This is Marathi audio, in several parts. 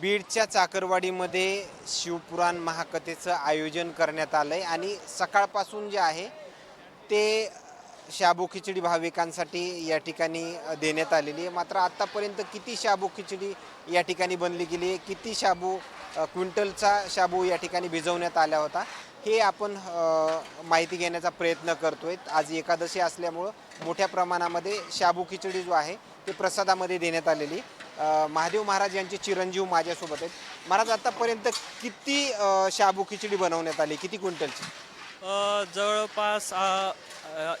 बीडच्या चाकरवाडीमध्ये शिवपुराण महाकथेचं आयोजन करण्यात आलं आहे आणि सकाळपासून जे आहे ते शाबू खिचडी भाविकांसाठी या ठिकाणी देण्यात आलेली आहे. मात्र आत्तापर्यंत किती शाबू खिचडी या ठिकाणी बनली गेली आहे? किती शाबू क्विंटलचा शाबू या ठिकाणी भिजवण्यात आला होता? हे आपण माहिती घेण्याचा प्रयत्न करतोय. आज एकादशी असल्यामुळं मोठ्या प्रमाणामध्ये शाबू खिचडी जो आहे ते प्रसादामध्ये देण्यात आलेली आहे. महादेव महाराज यांचे चिरंजीव माझ्यासोबत आहेत. महाराज आतापर्यंत किती शाबू खिचडी बनवण्यात आली? किती क्विंटलची? जवळपास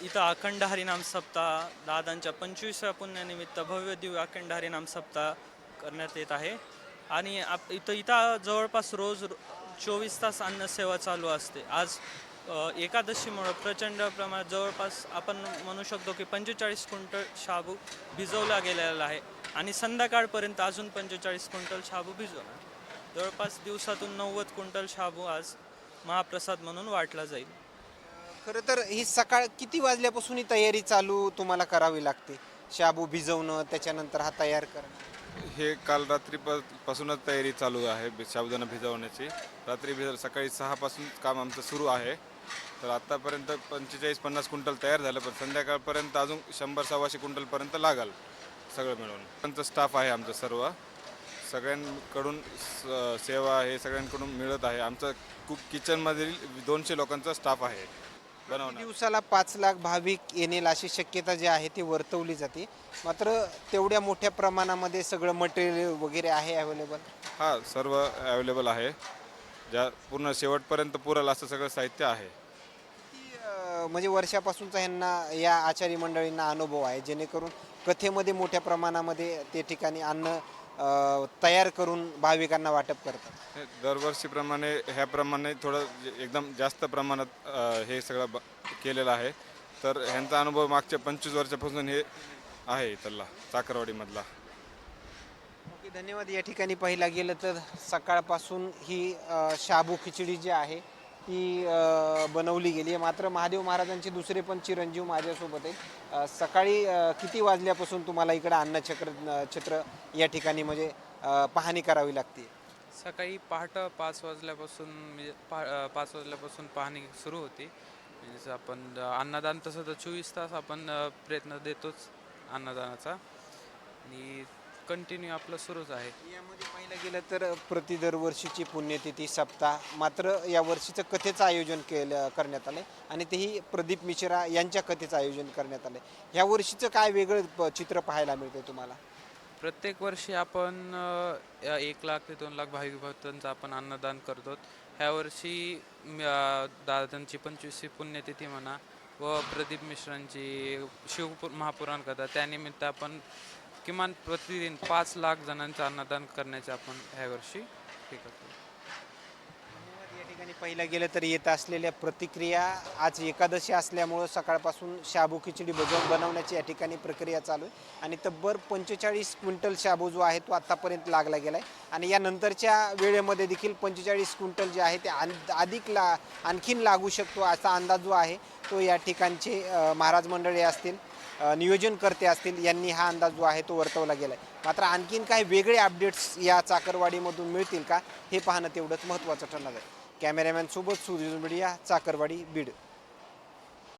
इथं अखंड हरिनाम सप्ताह दादांच्या पंचवीसव्या पुण्यानिमित्त भव्य दिव्य अखंड हरिनाम सप्ताह करण्यात येत आहे. आणि आप इथं इथं जवळपास रोज चोवीस तास अन्नसेवा चालू असते. आज एकादशीमुळं प्रचंड प्रमाणात जवळपास आपण म्हणू शकतो की पंचेचाळीस क्विंटल शाबू भिजवला गेलेला आहे आणि संध्याकाळपर्यंत अजून पंचेचाळीस क्विंटल शाबू भिजवला जवळपास दिवसातून नव्वद क्विंटल शाबू आज महाप्रसाद म्हणून वाटला जाईल. खरं तर ही सकाळ किती वाजल्यापासून ही तयारी चालू तुम्हाला करावी लागते? शाबू भिजवणं त्याच्यानंतर हा तयार करणं. हे काल रात्री पासूनच तयारी चालू आहे बि- साबुदाणा भिजवण्याची. रात्री भिज सकाळी सहापासून काम आमचं सुरू आहे. तर आत्तापर्यंत पंचेचाळीस पन्नास क्विंटल तयार झालं पण संध्याकाळपर्यंत अजून शंभर सव्वाशे क्विंटलपर्यंत लागल सगळं मिळून. आमचं स्टाफ आहे आमचं सर्व. सगळ्यांकडून स- सेवा हे सगळ्यांकडून मिळत आहे. आमचं कुक किचनमधील दोनशे लोकांचा स्टाफ आहे. बनवणार. दिवसाला पाच लाख भाविक येतील अशी शक्यता जी आहे ती वर्तवली जाते. मात्र तेवढ्या मोठ्या प्रमाणामध्ये सगळं मटेरियल वगैरे आहे अवेलेबल हा सर्व अवेलेबल आहे. ज्या पूर्ण शेवटपर्यंत पुरल असं सगळं साहित्य आहे. म्हणजे वर्षापासूनचा ह्यांना या आचारी मंडळींना अनुभव आहे जेणेकरून कथेमध्ये मोठ्या प्रमाणामध्ये ते ठिकाणी अन्न अ, तयार करून भाविकांना वाटप करतात. हे दरवर्षीप्रमाणे ह्याप्रमाणे थोडं जे- एकदम जास्त प्रमाणात अ, हे सगळं ब- केलेलं आहे. तर ह्यांचा अनुभव मागच्या पंचवीस वर्षापासून हे आहे इथला चाकरवाडीमधला. ओके धन्यवाद. या ठिकाणी पाहिला गेलं तर सकाळपासून ही अ, शाबू खिचडी जी आहे ती बनवली गेली आहे. मात्र महादेव महाराजांचे दुसरे पण चिरंजीव माझ्यासोबत आहेत. सकाळी किती वाजल्यापासून तुम्हाला इकडं अन्नचक्र छत्र या ठिकाणी म्हणजे पाहणी करावी लागते? सकाळी पहाटं पाच वाजल्यापासून म्हणजे पा पाच वाजल्यापासून पाहणी सुरू होती. म्हणजे आपण अन्नदान तसं तर चोवीस तास आपण प्रयत्न देतोच अन्नदानाचा. आणि कंटिन्यू आपलं सुरूच आहे. यामध्ये पाहिलं गेलं तर प्रति दरवर्षीची पुण्यतिथी सप्ताह मात्र या वर्षीचं कथेचं आयोजन केलं करण्यात आलं आणि तेही प्रदीप मिश्रा यांच्या कथेचं आयोजन करण्यात आलं ह्या वर्षीचं काय वेगळं प- चित्र पाहायला मिळतंय तुम्हाला? प्रत्येक वर्षी आपण अ, या एक लाख ते दोन लाख भाविक भक्तांचं आपण अन्नदान करतो. ह्या वर्षी म, अ, दादांची पंचवीसशी पुण्यतिथी म्हणा व प्रदीप मिश्रांची शिव महापुराण कथा त्यानिमित्त आपण किमान प्रतिदिन पाच लाख जणांचं अन्नदान करण्याचे आपण ह्या वर्षी हे करतो. ठिकाणी पाहिलं गेलं तर येत असलेल्या प्रतिक्रिया आज एकादशी असल्यामुळं सकाळपासून शाबू खिचडी भजन बनवण्याची या ठिकाणी प्रक्रिया चालू आहे. आणि तब्बर पंचेचाळीस क्विंटल शाबू जो आहे तो आत्तापर्यंत लागला गेला आहे आणि यानंतरच्या वेळेमध्ये देखील पंचेचाळीस क्विंटल जे आहे ते अधिक ला आणखीन लागू शकतो असा अंदाज जो आहे तो या ठिकाणचे महाराज मंडळी असतील नियोजनकर्ते असतील यांनी हा अंदाज जो आहे तो वर्तवला गेला आहे मात्र आणखीन काही वेगळे अपडेट्स या चाकरवाडीमधून मिळतील का हे पाहणं तेवढंच महत्त्वाचं ठरणार आहे. कॅमेरामॅन सोबत सुधीर मीडिया चाकरवाडी बीड.